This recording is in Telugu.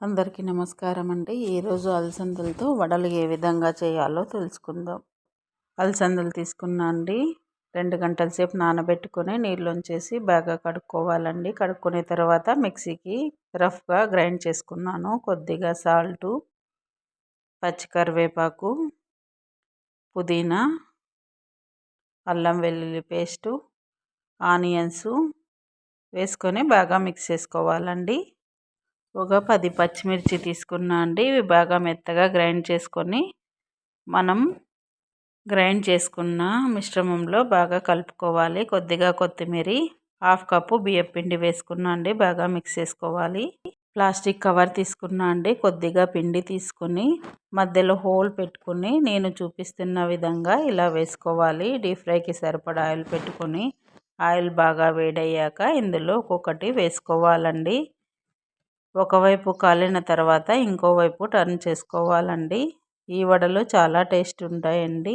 అందరికీ నమస్కారం అండి. ఈరోజు అలసందలతో వడలు ఏ విధంగా చేయాలో తెలుసుకుందాం. అలసందలు తీసుకున్నా అండి రెండు గంటల సేపు నానబెట్టుకొని నీళ్ళొంచేసి బాగా కడుక్కోవాలండి. కడుక్కునే తర్వాత మిక్సీకి రఫ్గా గ్రైండ్ చేసుకున్నాను. కొద్దిగా సాల్టు పచ్చికరివేపాకు పుదీనా అల్లం వెల్లుల్లి పేస్టు ఆనియన్సు వేసుకొని బాగా మిక్స్ చేసుకోవాలండి. ఒక పది పచ్చిమిర్చి తీసుకున్నా అండి. ఇవి బాగా మెత్తగా గ్రైండ్ చేసుకొని మనం గ్రైండ్ చేసుకున్న మిశ్రమంలో బాగా కలుపుకోవాలి. కొద్దిగా కొత్తిమీర హాఫ్ కప్పు బియ్యం పిండి వేసుకున్నా అండి. బాగా మిక్స్ చేసుకోవాలి. ప్లాస్టిక్ కవర్ తీసుకున్నా అండి. కొద్దిగా పిండి తీసుకుని మధ్యలో హోల్ పెట్టుకుని నేను చూపిస్తున్న విధంగా ఇలా వేసుకోవాలి. డీప్ ఫ్రైకి సరిపడా ఆయిల్ పెట్టుకొని ఆయిల్ బాగా వేడయ్యాక ఇందులో ఒక్కొక్కటి వేసుకోవాలండి. ఒకవైపు కాలిన తర్వాత ఇంకోవైపు టర్న్ చేసుకోవాలండి. ఈ వడలు చాలా టేస్ట్ ఉంటాయండి.